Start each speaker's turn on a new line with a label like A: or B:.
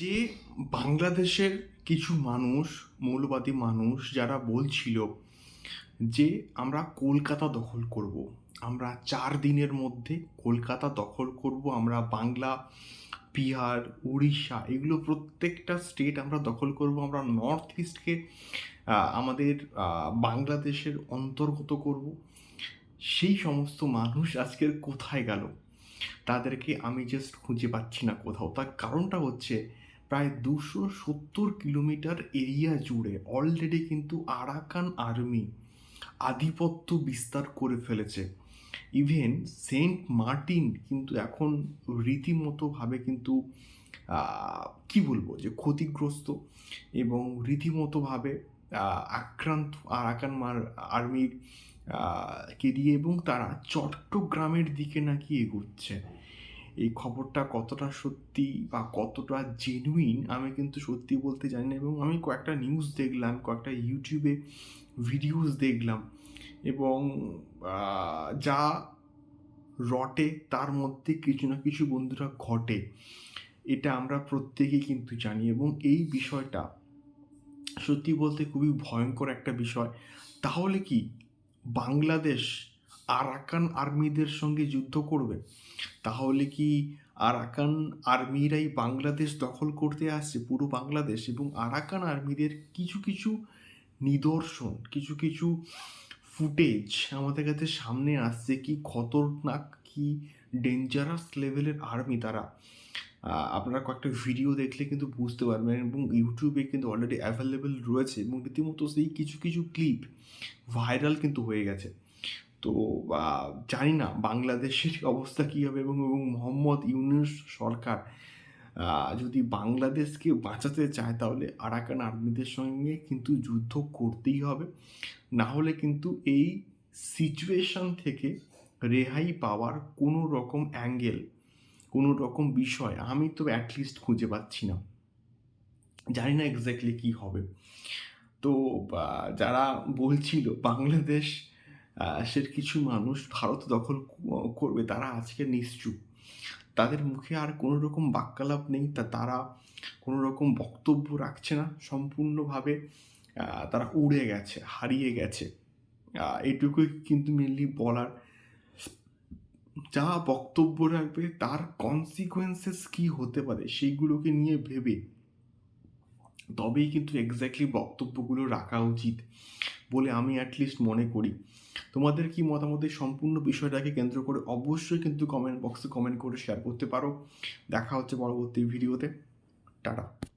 A: যে বাংলাদেশের কিছু মানুষ, মৌলবাদী মানুষ যারা বলছিল যে আমরা কলকাতা দখল করব, আমরা চার দিনের মধ্যে কলকাতা দখল করব, আমরা বাংলা, বিহার, উড়িষ্যা এগুলো প্রত্যেকটা স্টেট আমরা দখল করব, আমরা নর্থ ইস্টকে আমাদের বাংলাদেশের অন্তর্গত করব। সেই সমস্ত মানুষ আজকের কোথায় গেল? তাদেরকে আমি জাস্ট খুঁজে পাচ্ছি না কোথাও। তার কারণটা হচ্ছে প্রায় দুশো সত্তর কিলোমিটার এরিয়া জুড়ে অলরেডি কিন্তু আরাকান আর্মি আধিপত্য বিস্তার করে ফেলেছে। ইভেন সেন্ট মার্টিন কিন্তু এখন রীতিমতোভাবে কিন্তু কি বলব যে ক্ষতিগ্রস্ত এবং রীতিমতোভাবে আক্রান্ত আরাকান মার আর্মির কে দিয়ে এবং তারা চট্টগ্রামের দিকে নাকি এগোচ্ছে। এই খবরটা কতটা সত্যি বা কতটা জেনুইন আমি কিন্তু সত্যি বলতে জানি না। এবং আমি কয়েকটা নিউজ দেখলাম, কয়েকটা ইউটিউবে ভিডিওস দেখলাম। এবং যা রটে, তার মধ্যে কিছু না কিছু বন্ধুরা ঘটে। এটা আমরা প্রত্যেকেই কিন্তু জানি। এবং এই বিষয়টা সত্যি বলতে খুবই ভয়ঙ্কর একটা বিষয়। তাহলে কি বাংলাদেশ আরাকান আর্মিদের সঙ্গে যুদ্ধ করবে, তাহলে কি আরাকান আর্মিরাই বাংলাদেশ দখল করতে আসছে, পুরো বাংলাদেশ? এবং আরাকান আর্মিদের কিছু কিছু নিদর্শন, কিছু কিছু ফুটেজ আমাদের কাছে সামনে আসছে কি খতরনাক, কি ডেঞ্জারাস লেভেলের আর্মি তারা। আপনারা কয়েকটা ভিডিও দেখলে কিন্তু বুঝতে পারবেন এবং ইউটিউবে কিন্তু অলরেডি অ্যাভেলেবেল রয়েছে এবং রীতিমতো সেই কিছু কিছু ক্লিপ ভাইরাল কিন্তু হয়ে গেছে। তো জানি না বাংলাদেশের অবস্থা কী হবে এবং এবং মোহাম্মদ ইউনুস সরকার যদি বাংলাদেশকে বাঁচাতে চায় তাহলে আরাকান আর্মিদের সঙ্গে কিন্তু যুদ্ধ করতেই হবে। না হলে কিন্তু এই সিচুয়েশন থেকে রেহাই পাওয়ার কোনো রকম অ্যাঙ্গেল কোনো রকম বিষয় আমি তো অ্যাটলিস্ট খুঁজে পাচ্ছি না। জানি না এক্স্যাক্টলি কী হবে। তো যারা বলছিল বাংলাদেশ সের কিছু মানুষ ভারত দখল করবে, তারা আজকে নিশ্চুপ। তাদের মুখে আর কোনো রকম বাক্যালাপ নেই, তা তারা কোনো রকম বক্তব্য রাখছে না। সম্পূর্ণভাবে তারা উড়ে গেছে, হারিয়ে গেছে। এটুকুই কিন্তু মেনলি বলার। যা বক্তব্য রাখবে, তার কনসিকোয়েন্সেস কি হতে পারে, সেইগুলোকে নিয়ে ভেবে তবেই কিন্তু এক্স্যাক্টলি বক্তব্যগুলো রাখা উচিত বলে আমি অ্যাটলিস্ট মনে করি। তোমাদের কি মতামত এই সম্পূর্ণ বিষয়টাকে কেন্দ্র করে অবশ্যই কিন্তু কমেন্ট বক্সে কমেন্ট করে শেয়ার করতে পারো। দেখা হচ্ছে পরবর্তী ভিডিওতে টাটা।